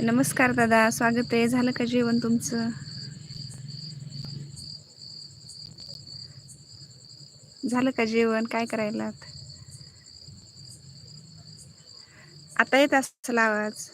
नमस्कार दादा स्वागत आहे. झालं का जेवण तुमचं? झालं का जेवण? काय करायलात? आता येत असल आवाज.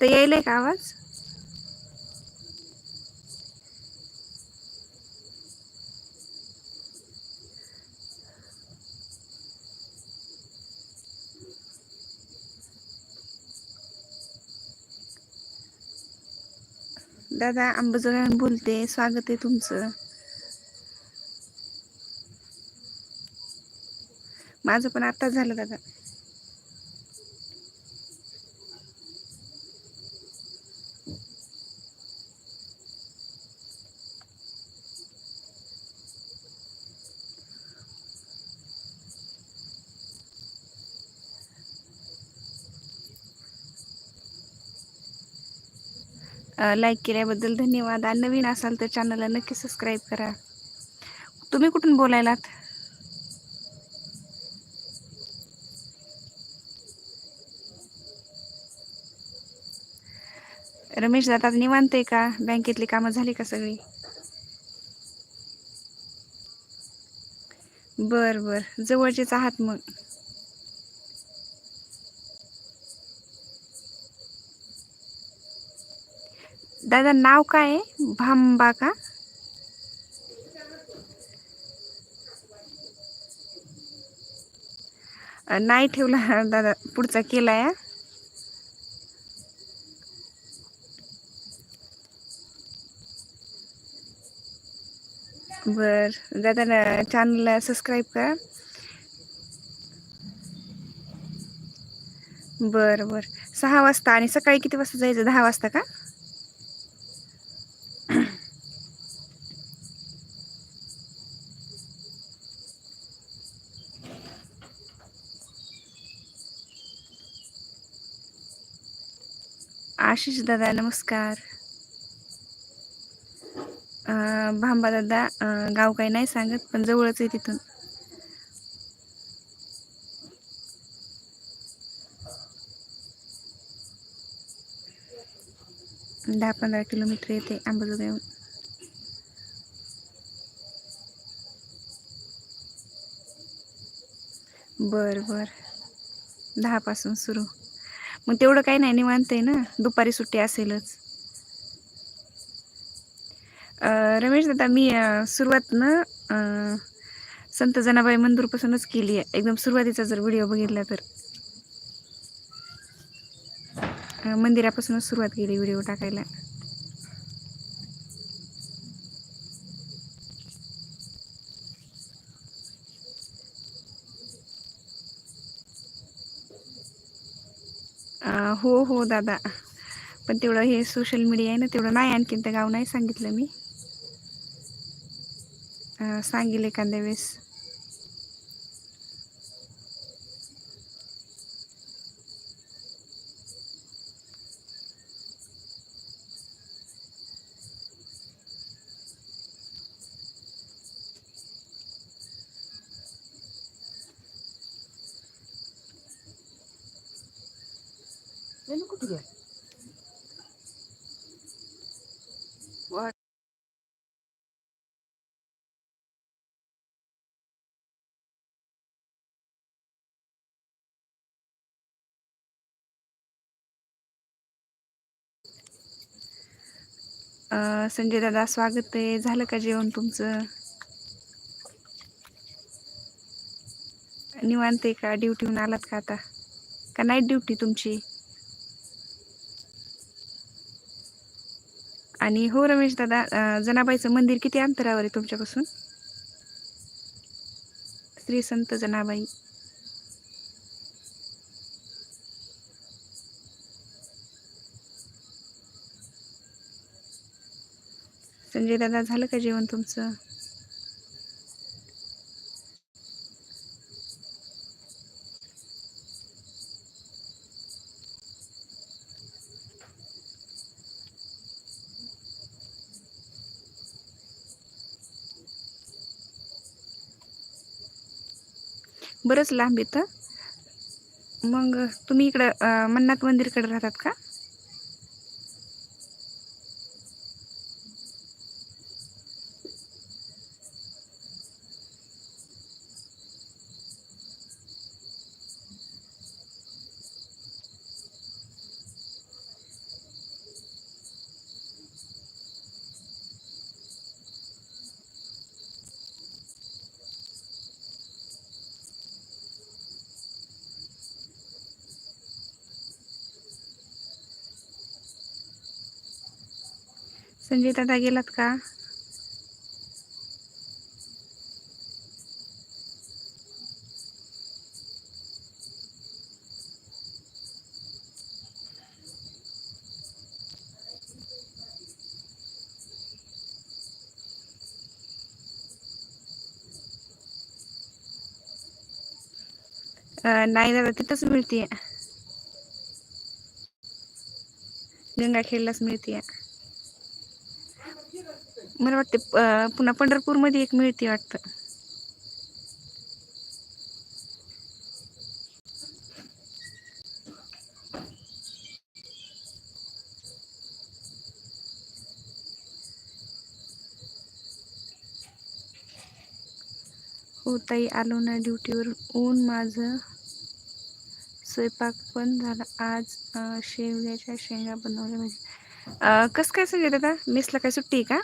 आता यायलाय का आवाज? दादा अंबाजोगाई बोलते. स्वागत आहे तुमचं. माझं पण आत्ताच झालं दादा. लाईक केल्याबद्दल धन्यवाद. आणि नवीन असाल तर चॅनलला नक्की सबस्क्राईब करा. तुम्ही कुठून बोलायलात? रमेश दादा आहे का? बँकेतली कामं झाली का सगळी? बर बर. जवळचेच आहात मग. दादा नाव काय आहे? भांबा का? नाही ठेवला दादा पुढचा केलाय बर दादा चॅनलला सबस्क्राईब करा. बरं बर. सहा वाजता आणि सकाळी किती वाजता जायचं? दहा वाजता का? आशिष दादा नमस्कार. भांबा दादा गाव काही नाही सांगत पण जवळच आहे तिथून. दहा पंधरा किलोमीटर येते अंबाजोगाईहून बर बर. दहापासून सुरू. मग तेवढं काही नाही निवांत आहे ना. दुपारी सुट्टी असेलच. रमेश दादा मी सुरुवात ना संत जनाबाई मंदूरपासूनच केली आहे. एकदम सुरुवातीचा जर व्हिडिओ बघितला तर. मंदिरापासूनच सुरुवात केली व्हिडिओ टाकायला. हो हो दादा. पण तेवढं हे सोशल मीडिया आहे ना तेवढं नाही आणखीन तर गाव नाही सांगितलं मी. सांगेल एखाद्या वेळेस. कुठे अ संजय दादा स्वागत आहे. झालं का जेवण तुमचं? निवांते का? ड्युटीहून आलात का आता? का नाईट ड्युटी तुमची? आणि हो रमेश दादा जनाबाईचं मंदिर किती अंतरावर आहे तुमच्यापासून? श्री संत जनाबाई. संजय दादा झालं का जेवण तुमचं? बरंच लांब येतं. मग तुम्ही इकडं मन्नाथ मंदिरकडे राहतात का? संजय दादा गेलात का अ नाही दादा तिथंच मिळतीय गंगाखेडलाच मिळतीय मला वाटते पुन्हा पंढरपूरमध्ये एक मिळते वाटतं. हो ताई आलो ना ड्युटीवर. ऊन माझं. स्वयंपाक पण झाला. आज शेवग्याच्या शेंगा बनवल्या. म्हणजे कसं काय सांगितलं दादा? मेसला काय सुट्टी आहे का?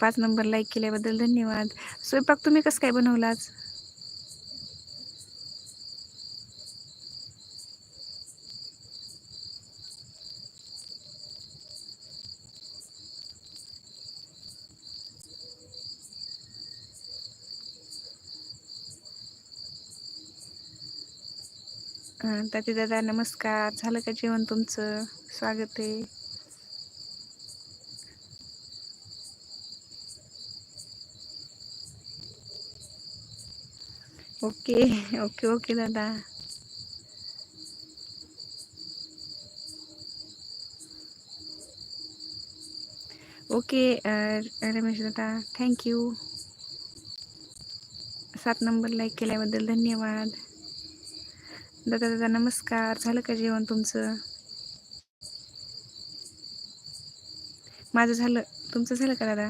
पाच नंबर लाईक केल्याबद्दल धन्यवाद. स्वयंपाक तुम्ही कसं काय बनवला ताती दादा नमस्कार. झालं का जेवण तुमचं? स्वागत आहे. ओके ओके ओके दादा. ओके रमेश दादा थँक्यू सात नंबर लाईक केल्याबद्दल धन्यवाद. दादा दादा नमस्कार. झालं का जेवण तुमचं? माझं झालं. तुमचं झालं का दादा?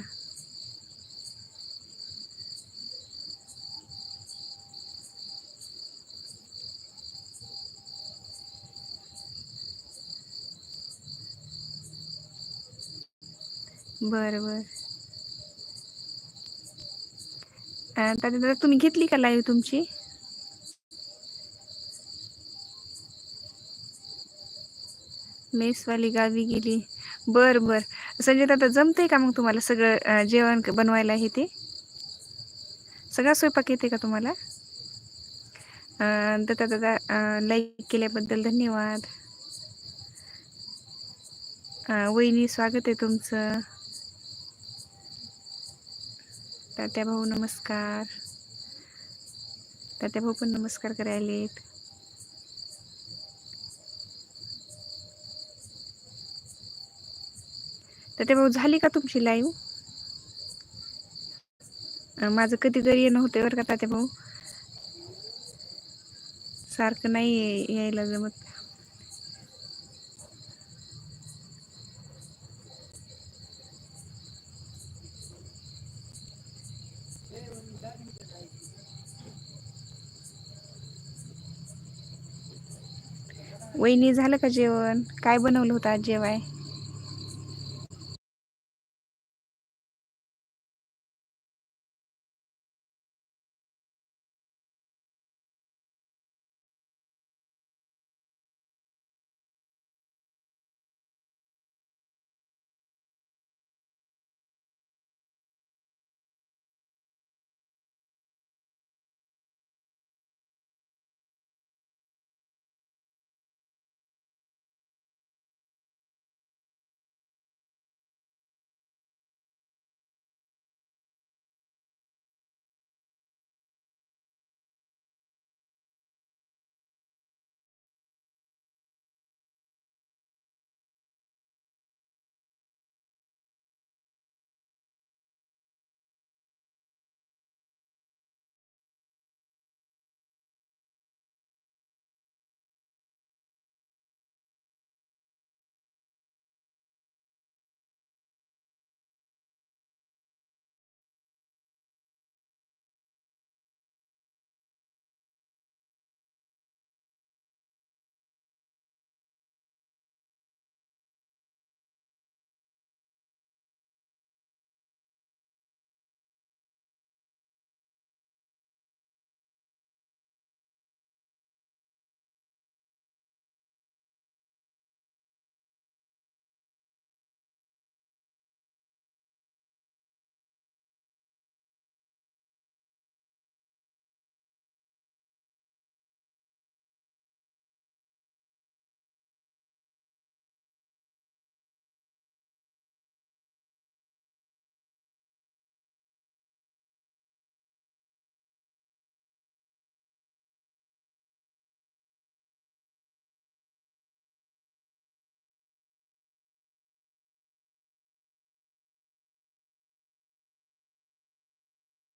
बरं बरं. दादा दादा तुम्ही घेतली का लाईव्ह तुमची? मेसवाली गावी गेली. बर बर. संजय दादा जमते का मग तुम्हाला सगळं जेवण बनवायला आहे ते? सगळा स्वयंपाक येते का तुम्हाला? दादा दादा लाईक केल्याबद्दल धन्यवाद. वहिनी स्वागत आहे तुमचं. तात्या भाऊ नमस्कार. तात्या भाऊ पण नमस्कार करायलेत तात्या भाऊ झाली का तुमची लाईव्ह माझं कधी घरी येणं होतं बरं का तात्या भाऊ? सारखं नाही यायला जमत. वहिनी झालं का जेवण? काय बनवलं होतं आज जेवाय?